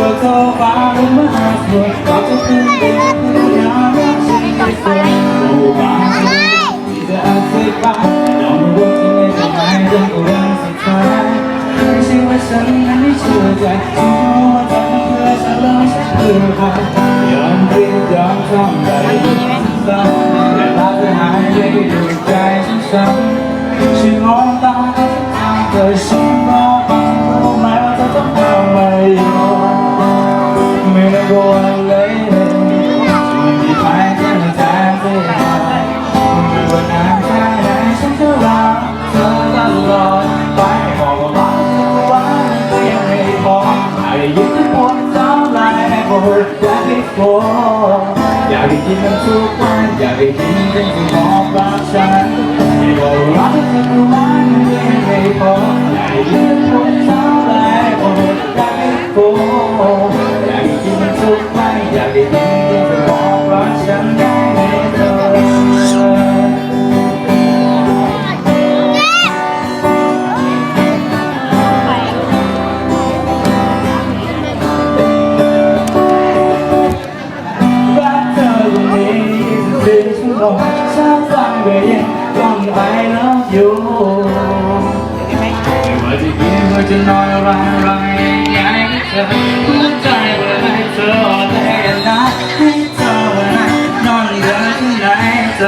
ว่าเธอฟังมาสวยก็จะเป็นเด็กที่ยามรักฉันที่สุดรู้บ้างที่จะอาศัยไปยอมรู้ที่ไม่ทำให้เรื่องเรื่องสุดท้ายไม่ใช่ว่าฉันนั้นไม่เชื่อใจที่รู้ว่าเธอเพื่อฉันแล้วฉันเพื่อใครยอมเรียกยอมทำได้ซ้ำแต่ถ้าเธอหายไปดูใจฉันซ้ำายให้บอกอยากได้โฟอยากได้ยินมันทุกวันอยากได้ยินเสียงที่มอกรักฉัน ฟังไปยังต้อง I love you ไม่ว่าจะกินว่าจะนอนอะไรอะไรยังไงเธอหัวใจว่าให้เธอแต่นะให้เธอว่านอนเดินที่ไหนใจ